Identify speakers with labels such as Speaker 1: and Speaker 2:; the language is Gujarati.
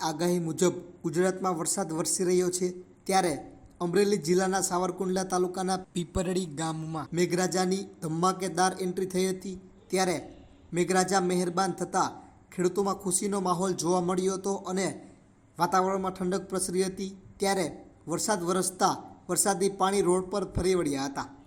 Speaker 1: આગાહી મુજબ ગુજરાતમાં વરસાદ વરસી રહ્યો છે ત્યારે અમરેલી જિલ્લાના સાવરકુંડલા તાલુકાના પીપરડી ગામમાં મેઘરાજાની ધમાકેદાર એન્ટ્રી થઈ હતી. ત્યારે મેઘરાજા મહેરબાન થતાં ખેડૂતોમાં ખુશીનો માહોલ જોવા મળ્યો હતો અને વાતાવરણમાં ઠંડક પ્રસરી હતી. ત્યારે વરસાદ વરસતા વરસાદી પાણી રોડ પર ફરી વળ્યા હતા.